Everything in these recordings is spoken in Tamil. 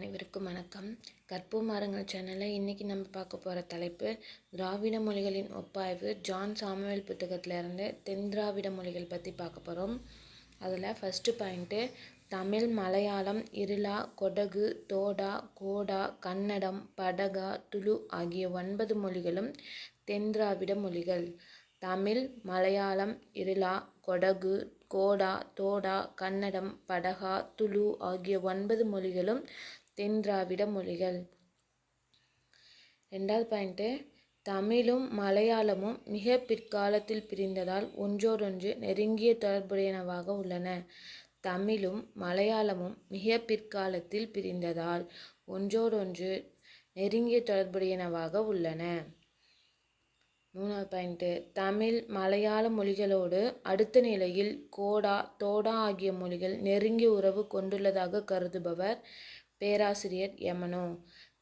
அனைவருக்கும் வணக்கம். கற்போம் மரங்கள் சேனலில் இன்றைக்கி நம்ம பார்க்க போகிற தலைப்பு திராவிட மொழிகளின் ஒப்பாய்வு. ஜான் சாமுவேல் புத்தகத்தில் இருந்து தென் திராவிட மொழிகள் பற்றி பார்க்க போகிறோம் அதில் ஃபஸ்ட்டு பாயிண்ட்டு தமிழ் மலையாளம் இருளா கொடகு தோடா கோடா கன்னடம் படகா துளு ஆகிய ஒன்பது மொழிகளும் தென் திராவிட மொழிகள். தமிழ் மலையாளம் இருளா கொடகு கோடா தோடா கன்னடம் படகா துளு ஆகிய ஒன்பது மொழிகளும் தென் திராவிட மொழிகள். ரெண்டாவது பாயிண்ட்டு தமிழும் மலையாளமும் மிக பிற்காலத்தில் பிரிந்ததால் ஒன்றோடொன்று நெருங்கிய தொடர்புடையனவாக உள்ளன. தமிழும் மலையாளமும் மிக பிற்காலத்தில் பிரிந்ததால் ஒன்றோடொன்று நெருங்கிய தொடர்புடையனவாக உள்ளன. மூணாவது பாயிண்ட்டு தமிழ் மலையாள மொழிகளோடு அடுத்த நிலையில் கோடா தோடா ஆகிய மொழிகள் நெருங்கிய உறவு கொண்டுள்ளதாக கருதுபவர் பேராசிரியர் யமனோ.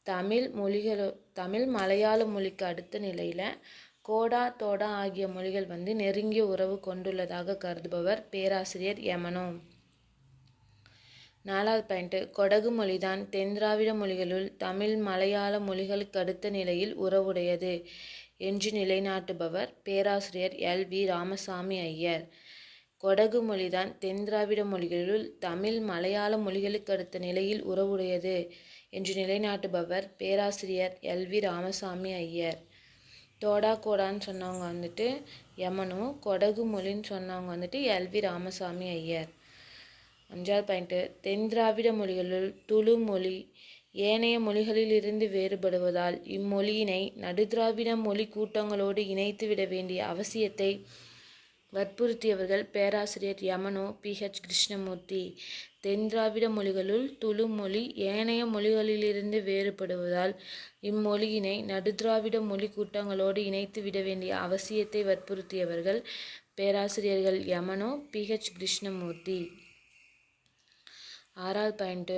தமிழ் மொழிகளோ தமிழ் மலையாள மொழிக்கு அடுத்த நிலையில் கோடா தோடா ஆகிய மொழிகள் வந்து நெருங்கிய உறவு கொண்டுள்ளதாக கருதுபவர் பேராசிரியர் யமனோ. நாலாவது பாயிண்ட்டு கொடகு மொழிதான் தென்திராவிட மொழிகளுள் தமிழ் மலையாள மொழிகளுக்கு அடுத்த நிலையில் உறவுடையது என்று நிலைநாட்டுபவர் பேராசிரியர் எல் வி ராமசாமி ஐயர். கொடகு மொழிதான் தென் திராவிட மொழிகளுள் தமிழ் மலையாள மொழிகளுக்கு அடுத்த நிலையில் உறவுடையது என்று நிலைநாட்டுபவர் பேராசிரியர் எல். வி. ராமசாமி ஐயர். தோடா கோடான்னு சொன்னவங்க வந்துட்டு யமனு கொடகு மொழின்னு சொன்னவங்க வந்துட்டு எல். வி. ராமசாமி ஐயர். அஞ்சாவது பாயிண்ட்டு தென் திராவிட மொழிகளுள் துளு மொழி ஏனைய மொழிகளிலிருந்து வேறுபடுவதால் இம்மொழியினை நடுதிராவிட மொழி கூட்டங்களோடு இணைத்து விட வேண்டிய அவசியத்தை வற்புறுத்தியவர்கள் பேராசிரியர் யமனோ பிஹெச் கிருஷ்ணமூர்த்தி. தென் திராவிட மொழிகளுள் துளு மொழி ஏனைய மொழிகளிலிருந்து வேறுபடுவதால் இம்மொழியினை நடுதிராவிட மொழி கூட்டங்களோடு இணைத்து விட வேண்டிய அவசியத்தை வற்புறுத்தியவர்கள் பேராசிரியர்கள் யமனோ பிஹெச் கிருஷ்ணமூர்த்தி. ஆறாவது பாயிண்ட்டு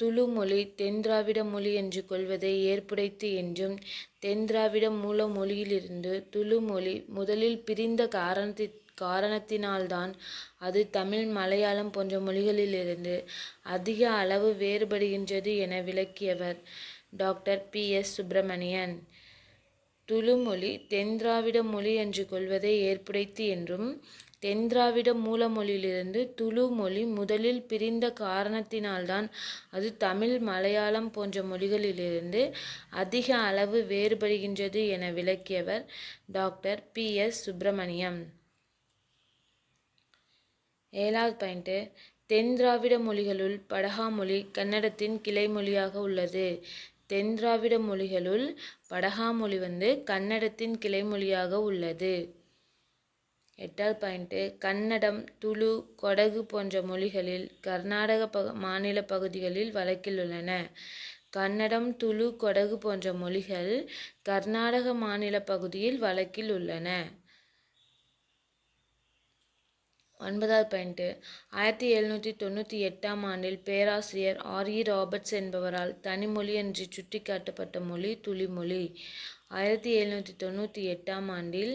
துளு மொழி தென் திராவிட மொழி என்று கொள்வதை ஏற்புடைத்து என்றும் தென் திராவிட மூல மொழியிலிருந்து துளு மொழி முதலில் பிரிந்த காரணத்தை காரணத்தினால்தான் அது தமிழ் மலையாளம் போன்ற மொழிகளிலிருந்து அதிக அளவு வேறுபடுகின்றது என விளக்கியவர் doctor P. S. Subramanian. Tulu மொழி மொழி என்று கொள்வதை ஏற்புடைத்து என்றும் தென்திராவிட மூலமொழியிலிருந்து துளு மொழி முதலில் பிரிந்த காரணத்தினால்தான் அது தமிழ் மலையாளம் போன்ற மொழிகளிலிருந்து அதிக அளவு வேறுபடுகின்றது என விளக்கியவர் டாக்டர் பி. எஸ். சுப்பிரமணியம். ஏழாவது பாயிண்ட்டு தென் திராவிட மொழிகளுள் படகா மொழி கன்னடத்தின் கிளை மொழியாக உள்ளது. தென் திராவிட மொழிகளுள் படகா மொழி வந்து கன்னடத்தின் கிளை மொழியாக உள்ளது. எட்டாவது பாயிண்ட்டு கன்னடம் துளு கொடகு போன்ற மொழிகளில் கர்நாடக பக மாநில பகுதிகளில் வழக்கில் உள்ளன. கன்னடம் துளு கொடகு போன்ற மொழிகள் கர்நாடக மாநில பகுதியில் வழக்கில் உள்ளன. ஒன்பதாவது பாயிண்ட்டு ஆயிரத்தி எழுநூற்றி தொண்ணூற்றி எட்டாம் ஆண்டில் பேராசிரியர் ஆர் இ ராபர்ட்ஸ் என்பவரால் தனிமொழி என்று சுட்டிக்காட்டப்பட்ட மொழி துளிமொழி ஆயிரத்தி எழுநூற்றி தொண்ணூற்றி எட்டாம் ஆண்டில்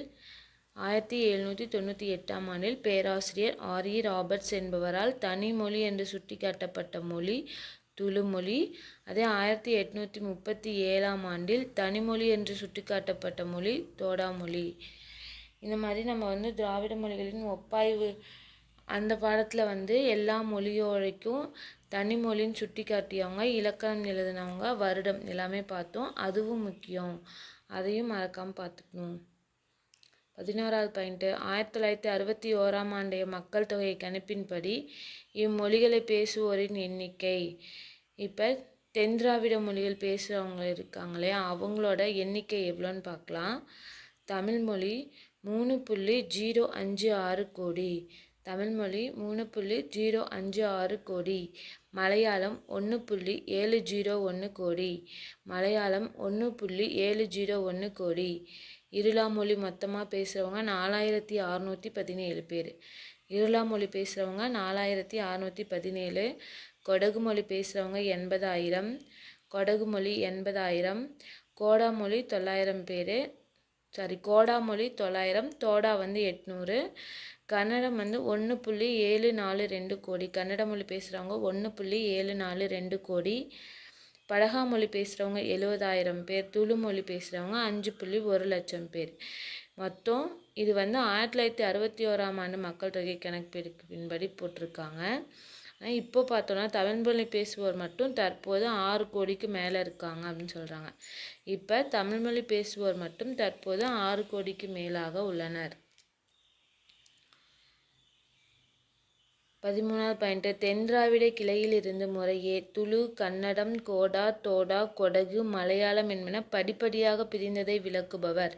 ஆயிரத்தி எழுநூற்றி தொண்ணூற்றி எட்டாம் ஆண்டில் பேராசிரியர் ஆர் இ ராபர்ட்ஸ் என்பவரால் தனிமொழி என்று சுட்டிக்காட்டப்பட்ட மொழி துளுமொழி அதே ஆயிரத்தி எட்நூற்றி முப்பத்தி ஏழாம் ஆண்டில் தனிமொழி என்று சுட்டிக்காட்டப்பட்ட மொழி தோடாமொழி இந்த மாதிரி நம்ம வந்து திராவிட மொழிகளின் ஒப்பாய்வு அந்த பாடத்தில் வந்து எல்லா மொழியோடைக்கும் தனிமொழின்னு சுட்டி காட்டியவங்க இலக்கணம் எழுதினவங்க வருடம் எல்லாமே பார்த்தோம். அதுவும் முக்கியம். அதையும் மறக்காமல் பார்த்துக்கணும். பதினோராவது பாயிண்ட்டு ஆயிரத்தி தொள்ளாயிரத்தி அறுபத்தி ஓராம் ஆண்டைய மக்கள் தொகை கணிப்பின்படி இம்மொழிகளை பேசுவோரின் எண்ணிக்கை. இப்போ தென் திராவிட மொழிகள் பேசுகிறவங்க இருக்காங்களே அவங்களோட எண்ணிக்கை எவ்வளோன்னு பார்க்கலாம். தமிழ்மொழி மூணு புள்ளி ஜீரோ அஞ்சு ஆறு கோடி. தமிழ்மொழி மூணு புள்ளி ஜீரோ அஞ்சு ஆறு கோடி. மலையாளம் ஒன்று புள்ளி ஏழு ஜீரோ ஒன்று கோடி. மலையாளம் ஒன்று புள்ளி ஏழு ஜீரோ ஒன்று கோடி. இருளா மொழி மொத்தமாக பேசுகிறவங்க நாலாயிரத்தி அறநூற்றி பதினேழு பேர். இருளா மொழி பேசுகிறவங்க நாலாயிரத்தி அறநூற்றி பதினேழு. கொடகு மொழி பேசுகிறவங்க எண்பதாயிரம். கொடகு மொழி எண்பதாயிரம். கோடா மொழி தொள்ளாயிரம் பேர். சாரி கோடா மொழி தொள்ளாயிரம் தோடா வந்து எட்நூறு கன்னடம் வந்து ஒன்று புள்ளி ஏழு நாலு ரெண்டு கோடி. கன்னட மொழி பேசுகிறவங்க ஒன்று புள்ளி ஏழு நாலு ரெண்டு கோடி. படகா மொழி பேசுகிறவங்க எழுபதாயிரம் பேர். துளு மொழி பேசுகிறவங்க அஞ்சு புள்ளி ஒரு லட்சம் பேர். மொத்தம் இது வந்து ஆயிரத்தி தொள்ளாயிரத்தி அறுபத்தி ஓராம் ஆண்டு மக்கள் தொகை கணக்கெடுப்பின்படி போட்டிருக்காங்க. ஆனால் இப்போ பார்த்தோன்னா தமிழ் மொழி பேசுவோர் மட்டும் தற்போது ஆறு கோடிக்கு மேலே இருக்காங்க அப்படின்னு சொல்கிறாங்க இப்போ தமிழ் மொழி பேசுவோர் மட்டும் தற்போது ஆறு கோடிக்கு மேலாக உள்ளனர். பதிமூணாவது பாயிண்ட்டு தென்திராவிட கிளையிலிருந்து முறையே துளு கன்னடம் கோடா தோடா கொடகு மலையாளம் என்பன படிப்படியாக பிரிந்ததை விளக்குபவர்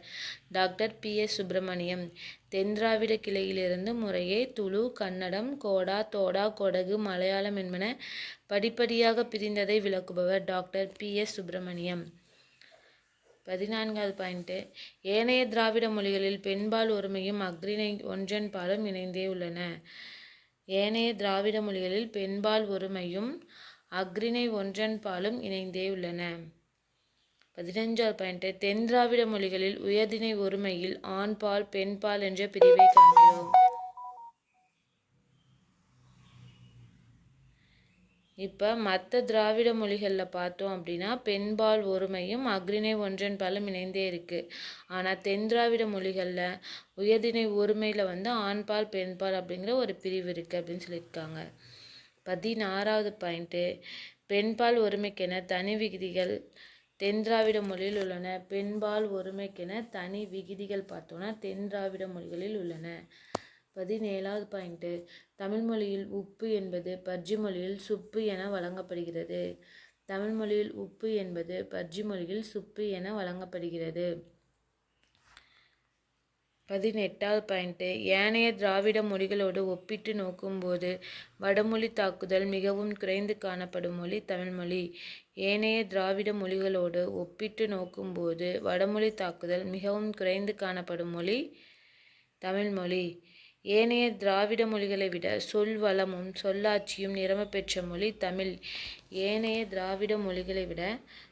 டாக்டர் பி. எஸ். சுப்பிரமணியம். தென்திராவிட கிளையிலிருந்து முறையே துளு கன்னடம் கோடா தோடா கொடகு மலையாளம் என்பன படிப்படியாக பிரிந்ததை விளக்குபவர் டாக்டர் பி. எஸ். சுப்பிரமணியம். பதினான்காவது பாயிண்ட்டு ஏனைய திராவிட மொழிகளில் பெண்பால் ஒருமையும் அக்ரிணை ஒன்றன் பாலும் இணைந்தே உள்ளன. ஏனைய திராவிட மொழிகளில் பெண்பால் ஒருமையும் அக்ரிணை ஒன்றன்பாலும் இணைந்தே உள்ளன. பதினஞ்சாவது பாயிண்ட். தென் திராவிட மொழிகளில் உயர்திணை ஒருமையில் ஆண்பால் பெண்பால் என்ற பிரிவை காண்கிறோம். இப்போ மற்ற திராவிட மொழிகளில் பார்த்தோம் அப்படின்னா பெண்பால் ஒருமையும் அக்ரிணை ஒன்றன் பாலும் இணைந்தே இருக்குது ஆனால் தென் திராவிட மொழிகளில் உயர்திணை ஒருமையில் வந்து ஆண்பால் பெண்பால் அப்படிங்கிற ஒரு பிரிவு இருக்குது அப்படின்னு சொல்லியிருக்காங்க. பதினாறாவது பாயிண்ட்டு பெண்பால் ஒருமைக்கென தனி விகுதிகள் தென் திராவிட மொழியில் உள்ளன. பெண்பால் ஒருமைக்கென தனி விகுதிகள் பார்த்தோன்னா தென் திராவிட மொழிகளில் உள்ளன. பதினேழாவது பாயிண்ட்டு தமிழ் மொழியில் உப்பு என்பது பர்ஜி மொழியில் சுப்பு என வழங்கப்படுகிறது. தமிழ் மொழியில் உப்பு என்பது பர்ஜி மொழியில் சுப்பு என வழங்கப்படுகிறது. பதினெட்டாவது பாயிண்ட்டு ஏனைய திராவிட மொழிகளோடு ஒப்பிட்டு நோக்கும்போது வடமொழி தாக்குதல் மிகவும் குறைந்து காணப்படும் மொழி தமிழ்மொழி ஏனைய திராவிட மொழிகளோடு ஒப்பிட்டு நோக்கும்போது வடமொழி தாக்குதல் மிகவும் குறைந்து காணப்படும் மொழி தமிழ்மொழி ஏனைய திராவிட மொழிகளை விட சொல் வளமும் சொல்லாட்சியும் நிரம்பப்பெற்ற மொழி தமிழ். ஏனைய திராவிட மொழிகளை விட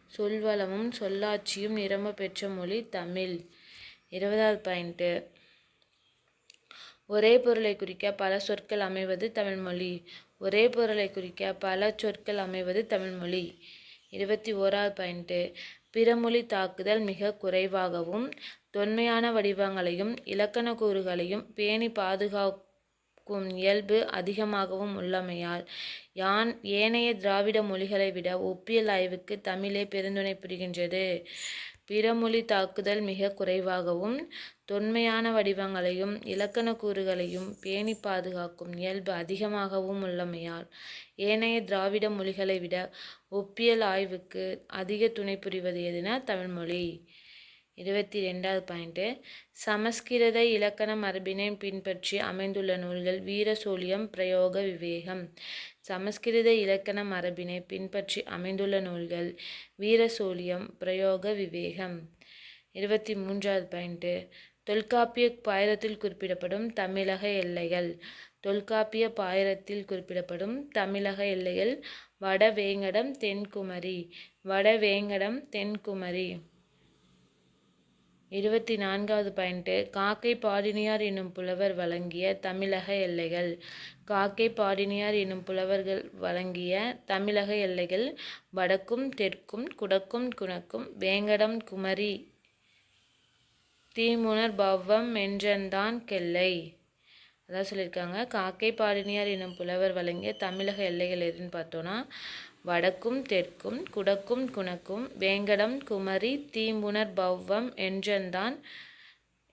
சொல் வளமும் சொல்லாட்சியும் நிரம்ப பெற்ற மொழி தமிழ். இருபதாவது பாயிண்ட்டு ஒரே பொருளை குறிக்க பல சொற்கள் அமைவது தமிழ்மொழி ஒரே பொருளை குறிக்க பல சொற்கள் அமைவது தமிழ்மொழி இருபத்தி ஓராவது பாயிண்ட்டு பிறமொழி தாக்குதல் மிக குறைவாகவும் தொன்மையான வடிவங்களையும் இலக்கண கூறுகளையும் பேணி பாதுகாக்கும் இயல்பு அதிகமாகவும் உள்ளமையால் யான் ஏனைய திராவிட மொழிகளை விட ஒப்பியல் ஆய்வுக்கு தமிழே பெருந்துணை புரிகின்றது. பிறமொழி தாக்குதல் மிக குறைவாகவும் தொன்மையான வடிவங்களையும் இலக்கண கூறுகளையும் பேணி பாதுகாக்கும் இயல்பு அதிகமாகவும் உள்ளமையால் ஏனைய திராவிட மொழிகளை விட ஒப்பியல் ஆய்வுக்கு அதிக துணை புரிவது எதுனா தமிழ்மொழி இருபத்தி ரெண்டாவது பாயிண்ட்டு சமஸ்கிருத இலக்கண மரபினை பின்பற்றி அமைந்துள்ள நூல்கள் வீரசோழியம் பிரயோக விவேகம். சமஸ்கிருத இலக்கண மரபினை பின்பற்றி அமைந்துள்ள நூல்கள் வீரசோழியம் பிரயோக விவேகம். இருபத்தி மூன்றாவது பாயிண்ட்டு தொல்காப்பிய பாயிரத்தில் குறிப்பிடப்படும் தமிழக எல்லைகள். தொல்காப்பிய பாயிரத்தில் குறிப்பிடப்படும் தமிழக எல்லைகள் வடவேங்கடம் தென்குமரி. வடவேங்கடம் தென்குமரி. இருபத்தி நான்காவது பாயிண்ட்டு காக்கை பாடினியார் என்னும் புலவர் வழங்கிய தமிழக எல்லைகள். காக்கை பாடினியார் என்னும் புலவர்கள் வழங்கிய தமிழக எல்லைகள். வடக்கும் தெற்கும் குடக்கும் குணக்கும் வேங்கடம் குமரி தீமுனர் பவ்வம் என்றன்தான் கெல்லை. அதான் சொல்லியிருக்காங்க. காக்கை பாடினியார் என்னும் புலவர் வழங்கிய தமிழக எல்லைகள் எதுன்னு பார்த்தோன்னா வடக்கும் தெற்கும் குடக்கும் குணக்கும் வேங்கடம் குமரி தீம்புணர் பௌவம் என்றன்தான்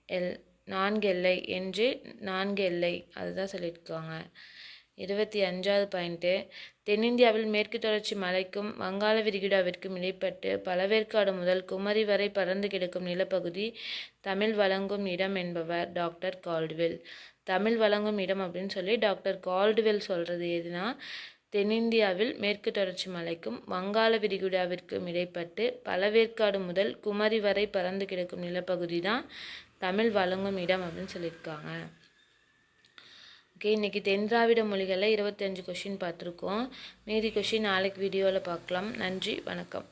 எல் நான்கு எல்லை என்று நான்கு எல்லை அதுதான் சொல்லியிருக்காங்க. இருபத்தி அஞ்சாவது பாயிண்ட்டு தென்னிந்தியாவில் மேற்கு தொடர்ச்சி மலைக்கும் வங்காள விரிகுடாவிற்கும் இடைப்பட்டு பழவேற்காடு முதல் குமரி வரை பறந்து கிடக்கும் நிலப்பகுதி தமிழ் வழங்கும் இடம் என்பவர் டாக்டர் கால்டுவெல். தமிழ் வழங்கும் இடம் அப்படின்னு சொல்லி டாக்டர் கால்டுவெல் சொல்கிறது எதுனா தென்னிந்தியாவில் மேற்கு தொடர்ச்சி மலைக்கும் வங்காள விரிகுடாவிற்கும் இடைப்பட்டு பழவேற்காடு முதல் குமரி வரை பறந்து கிடக்கும் நிலப்பகுதி தான் தமிழ் வழங்கும் இடம் அப்படின்னு சொல்லியிருக்காங்க. ஓகே இன்றைக்கி தென் திராவிட மொழிகளில் இருபத்தஞ்சு கொஷின் பார்த்துருக்கோம். மீதி கொஷின் நாளைக்கு வீடியோவில் பார்க்கலாம். நன்றி வணக்கம்.